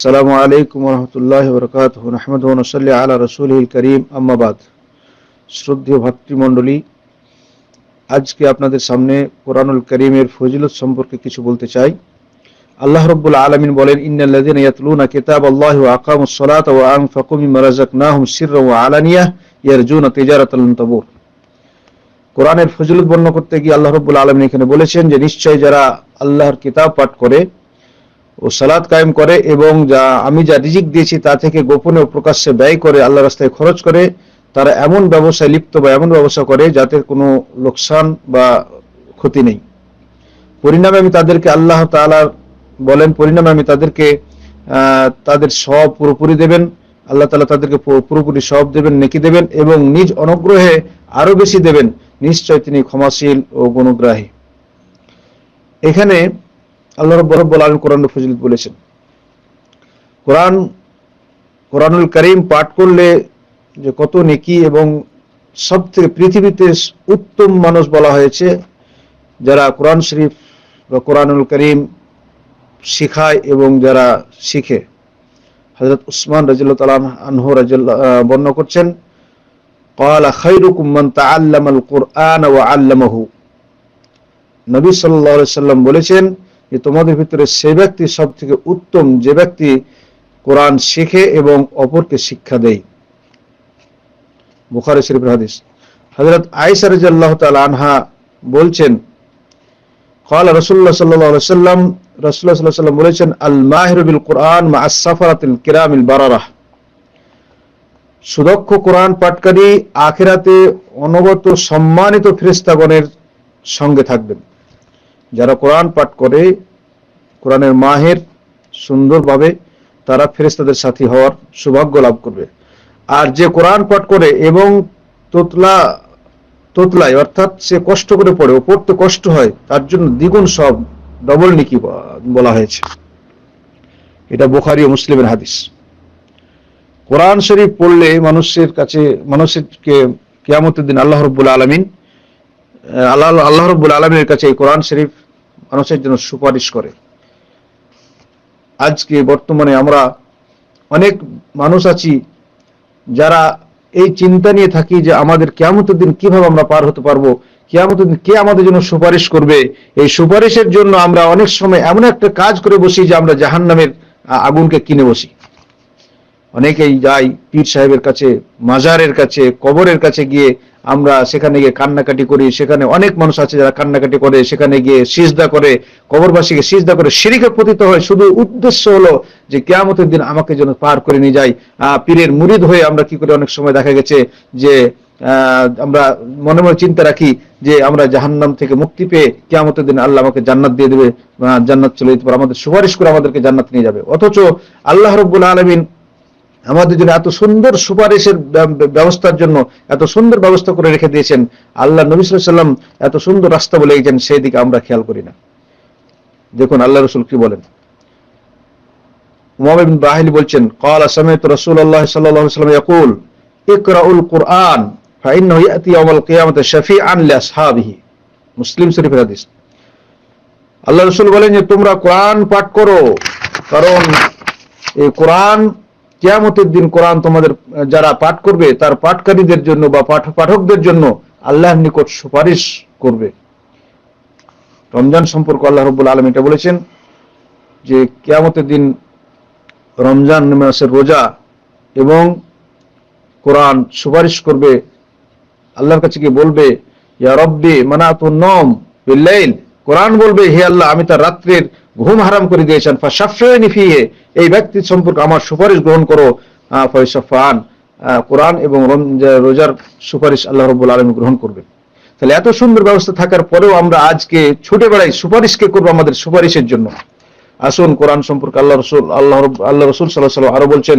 अल्लाम वरहमल वर्क नहमद नसल आला रसूल करीम अम्माबाद শ্রদ্ধীয় ভক্তমণ্ডলী আজকে আপনাদের সামনে কোরআনুল করিমের ফজিলত সম্পর্কে কিছু বলতে চাই আল্লাহ রব্বুল আলমিন বলেন, ইন্নাল্লাযীনা ইয়াতলুনা কিতাবাল্লাহি ওয়া আকামুস সালাতা ওয়া আনফাকু মিম্মা রাযাকনাহুম সিররান ওয়া আলানিয়াহ ইয়ারজুনা তিজারাতান তাবুর. কোরআনের ফজিলত বর্ণনা করতে গিয়ে আল্লাহ রব্বুল আলমিন এখানে বলেছেন যে, নিশ্চয় যারা আল্লাহর কিতাব পাঠ করে ও সালাদ কায়েম করে এবং যা আমি যা রিজিক দিয়েছি তা থেকে গোপনে ও প্রকাশ্যে ব্যয় করে আল্লাহ রাস্তায় খরচ করে, তারা এমন ব্যবসায় লিপ্ত বা এমন ব্যবসা করে যাতে কোনো লোকসান বা ক্ষতি নেই। পরিণামে আমি তাদেরকে আল্লাহ তাআলা বলেন পরিণামে আমি তাদেরকে তাদের সব পুরোপুরি দেবেন, আল্লাহ তাআলা তাদেরকে পুরোপুরি সব দেবেন, নেকি দেবেন, এবং নিজ অনুগ্রহে আরও বেশি দেবেন। নিশ্চয় তিনি ক্ষমাশীল ও গুণগ্রাহী। এখানে আল্লাহ রব্বুল রব্বুল আলামিন কোরআন ফজিলত বলেছেন। কোরআন, কোরআনুল করিম পাঠ করলে যে কত নেকি এবং সব থেকে পৃথিবীতে উত্তম মানুষ বলা হয়েছে, যারা কোরআন শরীফ বা কোরআনুল করিম শিখায় এবং যারা শিখে হযরত উসমান রাদিয়াল্লাহু তাআলা আনহু রাদিয়াল্লাহু আহ, বর্ণনা করছেন قال خيركم من تعلم القرآن وعلمه নবী সাল্লাল্লাহু আলাইহি সাল্লাম বলেছেন যে তোমাদের ভিতরে সে ব্যক্তি সব থেকে উত্তম যে ব্যক্তি কোরআন শিখে এবং অপরকে শিক্ষা দেয় বুখারী শরীফের হাদিস হযরত আয়েশা রাদিয়াল্লাহু তাআলা আনহা বলছেন قال رسول الله صلى الله عليه وسلم রসুল্লাহ সাল্লাম বলেছেন আল মাহরুবিল কোরআন মা আসাফারাতিল কিরামিল বারারাহ। সুদক্ষ কোরআন পাটকারী আখেরাতে সম্মানিত ফেরিস্তাগণের সঙ্গে থাকবেন। যারা কোরআন পাঠ করে, কোরআনের মাহের সুন্দরভাবে তারা ফেরেস্তাদের সাথী হওয়ার সৌভাগ্য লাভ করবে। আর যে কোরআন পাঠ করে এবং তোতলা, তোতলায় অর্থাৎ সে কষ্ট করে পড়ে, ও পড়তে কষ্ট হয়, তার জন্য দ্বিগুণ সব ডবল নিকি বলা হয়েছে। এটা বোখারি ও মুসলিমের হাদিস। কোরআন শরীফ পড়লে মানুষের কাছে, মানুষকে কিয়ামতের দিন আল্লাহ রব্বুল আলমিন আল্লাহ আল্লাহ রব্বুল আলমীর কাছে এই কোরআন শরীফ মানুষের জন্য সুপারিশ করে। আজকে বর্তমানে আমরা অনেক মানুষ আছি যারা এই চিন্তা নিয়ে থাকি যে আমাদের কেয়ামতের দিন কীভাবে আমরা পার হতে পারব? কেয়ামতের দিন কে আমাদের জন্য সুপারিশ করবে? এই সুপারিশের জন্য আমরা অনেক সময় এমন একটা কাজ করে বসি যে আমরা জাহান নামের আগুনকে কিনে বসি। অনেকেই যাই পীর সাহেবের কাছে, মাজারের কাছে, কবরের কাছে গিয়ে আমরা সেখানে গিয়ে কান্নাকাটি করি সেখানে অনেক মানুষ আছে যারা কান্নাকাটি করে সেখানে গিয়ে সিজদা করে কবরবাসীকে সিজদা করে সিঁড়িকে পতিত হয়। শুধু উদ্দেশ্য হলো যে কেয়ামতের দিন আমাকে যেন পার করে নিয়ে যায় আহ, পীরের মুরিদ হয়ে আমরা কি করে অনেক সময় দেখা গেছে যে আমরা মনে মনে চিন্তা রাখি যে আমরা জাহান্নাম থেকে মুক্তি পেয়ে কেয়ামতের দিন আল্লাহ আমাকে জান্নাত দিয়ে দেবে জান্নাত চলে যেতে পারে। আমাদের সুপারিশ করে আমাদেরকে জান্নাত নিয়ে যাবে। অথচ আল্লাহ রব্বুল আলমিন আমাদের জন্য এত সুন্দর সুপারিশের ব্যবস্থার জন্য এত সুন্দর ব্যবস্থা করে রেখে দিয়েছেন। আল্লাহ নবী সাল্লাম এত সুন্দর রাস্তা বলে গেছেন সেই দিকে আমরা খেয়াল করি না। দেখুন, আল্লাহ রসুল কি বলেন? বাহিল বলছেন কল রসুল আল্লাহ সাল্লাম ইয়াকুল, ইকরাউল মুসলিম শরীফের হাদিস। আল্লাহ রসুল বলেন যে, তোমরা কোরআন পাঠ করো, কারণ এই কোরআন কিয়ামতের দিন কোরআন তোমাদের, যারা পাঠ করবে, তার পাঠকারীদের জন্য বা পাঠ, পাঠকদের জন্য আল্লাহর নিকট সুপারিশ করবে। রমজান সম্পর্কে আল্লাহ রব্বুল আলম এটা বলেছেন যে কিয়ামতের দিন রমজান মাসের রোজা এবং কোরআন সুপারিশ করবে, আল্লাহর কাছে গিয়ে বলবে, ইয়া রব্বি মানাতুন নম বিল্লাইল কোরআন বলবে, হে আল্লাহ, আমি তার রাত্রের ঘুম হারাম করে দিয়েছেন। ফাশাফিনি ফিহে, এই ব্যক্তি সম্পর্কে আমার সুপারিশ গ্রহণ করো ফয়সাফান কোরআন এবং রোজার সুপারিশ আল্লাহ রব্বুল আলমী গ্রহণ করবেন। তাহলে এত সুন্দর ব্যবস্থা থাকার পরেও আমরা আজকে ছুটে বেড়াই সুপারিশকে করব আমাদের সুপারিশের জন্য। আসুন, কোরআন সম্পর্কে আল্লাহ রসুল, আল্লাহ আল্লাহ রসুল সাল্লাহ সাল্লাম আরও বলছেন,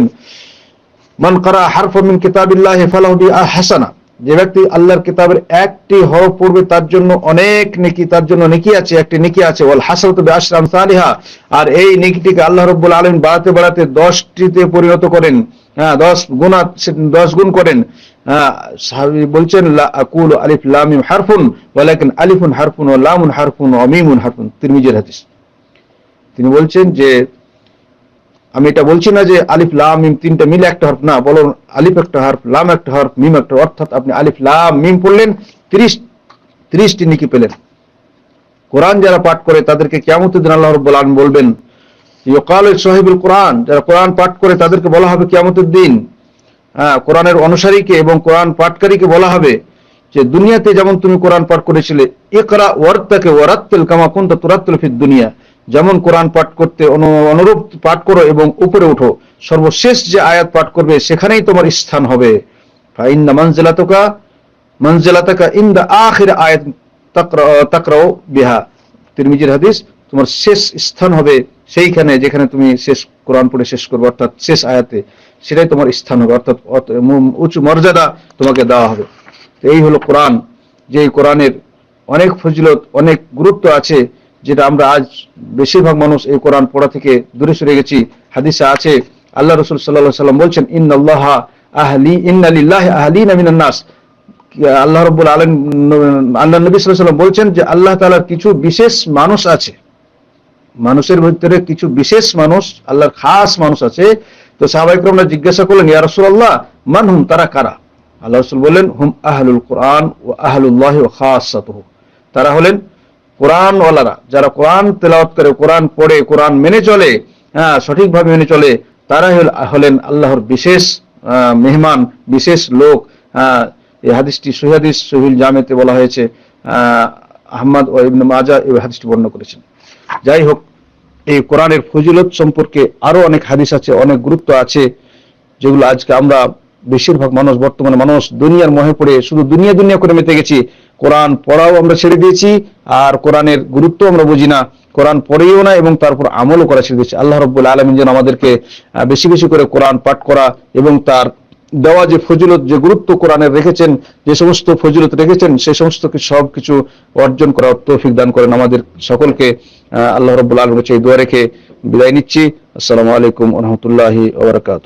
মান কারা হারফ মিন কিতাবিল্লাহি ফালাহু হাসানা। যে ব্যক্তি আল্লাহর কিতাবের একটি হরফ পড়বে তার জন্য অনেক নেকি তার জন্য নেকি আছে একটি নেকি আছে ওয়াল হাসরত বিআশরাম সালিহা। আর এই নেকিটিকে আল্লাহ রাব্বুল আলম বাড়াতে বাড়াতে 10টিতে পরিণত করেন। হ্যাঁ 10 গুণ 10 গুণ করেন। হ্যাঁ, বলছেন আকুল আলিফ লাম মিম হারফুন ওয়ালাকিন আলিফুন হারফুন ওয়া লামুন হারফুন ওয়া মিমুন হারফুন। তিরমিজির হাদিস। তিনি বলছেন যে আমি এটা বলছি না যে আলিফ, লাম, মিম তিনটা মিলে একটা হরফ। না বলো আলিফ একটা হরফ, লাম একটা হরফ, মিম একটা অর্থাৎ আপনি আলিফ, লাম, মিম পড়লেন, তিরিশ, তিরিশটি নিকি পেলেন। কোরআন যারা পাঠ করে তাদেরকে কিয়ামতের দিন আল্লাহ রাব্বুল আলামিন বলবেন, ইউকাল সাহিবুল কোরআন। যারা কোরআন পাঠ করে তাদেরকে বলা হবে কিয়ামতের দিন। হ্যাঁ কোরআনের অনুসারীকে এবং কোরআন পাঠকারীকে বলা হবে যে, দুনিয়াতে যেমন তুমি কোরআন পাঠ করেছিলে, ইকরা ওয়ার্তাকে ওয়ারাত্তিল কামা কুনতা তুরাত্তিল ফিদ দুনিয়া। যেমন কোরআন পাঠ করতে অনু- অনুরূপ পাঠ করো এবং উপরে উঠো, সর্বশেষ যে আয়াত পাঠ করবে সেখানেই তোমার স্থান হবে। আয়াত তাকরাও বিহা। তিরমিজির হাদিস, তোমার শেষ স্থান হবে সেইখানে যেখানে তুমি শেষ, কোরআন পড়ে শেষ করবে, অর্থাৎ শেষ আয়াতে সেটাই তোমার স্থান হবে, অর্থাৎ উঁচু মর্যাদা তোমাকে দেওয়া হবে। এই হলো কোরআন। যে কোরআনের অনেক ফজিলত, অনেক গুরুত্ব আছে যেটা আমরা আজ বেশিরভাগ মানুষ এই কোরআন পড়া থেকে দূরে সরে গেছি। হাদিসে আছে, আল্লাহ রসুল সাল্লাহ সাল্লাম বলছেন, ইন্নাল্লাহ আহলি, ইন্নালিল্লাহ আহলিনা মিনান নাস। আল্লাহ রব্বুল আলম আল্লাহ নবী সাল্লাম বলছেন যে, আল্লাহ তাআলার কিছু বিশেষ মানুষ আছে। মানুষের ভিতরে কিছু বিশেষ মানুষ, আল্লাহর খাস মানুষ আছে। তো সাহাবাইকরমরা জিজ্ঞাসা করলেন, ইয়া রাসূলুল্লাহ, মান হুম, তারা কারা? আল্লাহ রসুল বললেন, হুম, আহলুল কোরআন ও আহলুল্লাহ ও খাসাতুহু। তারা হলেন কোরআন ওয়ালারা যারা কোরআন তেলাওয়াত করে কোরআন পড়ে কোরআন মেনে চলে হ্যাঁ সঠিকভাবে মেনে চলে তারাই হলেন আল্লাহর বিশেষ মেহমান বিশেষ লোক। আহ, এই হাদিসটি সহিহাদিস সহিল জামেতে বলা হয়েছে আহ, আহমদ ও ইবনে মাজা এই হাদিসটি বর্ণনা করেছেন। যাই হোক এই কোরআনের ফজিলত সম্পর্কে আরও অনেক হাদিস আছে অনেক গুরুত্ব আছে যেগুলো আজকে আমরা বেশিরভাগ মানুষ বর্তমানে মানুষ দুনিয়ার মহে পড়ে শুধু দুনিয়া দুনিয়া করে মেতে গেছি কোরআন পড়াও আমরা ছেড়ে দিয়েছি, আর কোরআনের গুরুত্ব আমরা বুঝি না। কোরআন পড়েও না এবং তারপর আমলও করা ছেড়ে দিয়েছি। আল্লাহ রব্বুল আলমিন যেন আমাদেরকে বেশি বেশি করে কোরআন পাঠ করা এবং তার দেওয়া যে ফজিলত, যে গুরুত্ব কোরআনের রেখেছেন, যে সমস্ত ফজিলত রেখেছেন, সে সমস্ত সব কিছু অর্জন করার তৌফিক দান করেন আমাদের সকলকে। আল্লাহ রব্বুল আলমের কাছে এই দোয়া রেখে বিদায় নিচ্ছি। আসসালামু আলাইকুম রহমতুল্লাহি ওবরাকাতুহ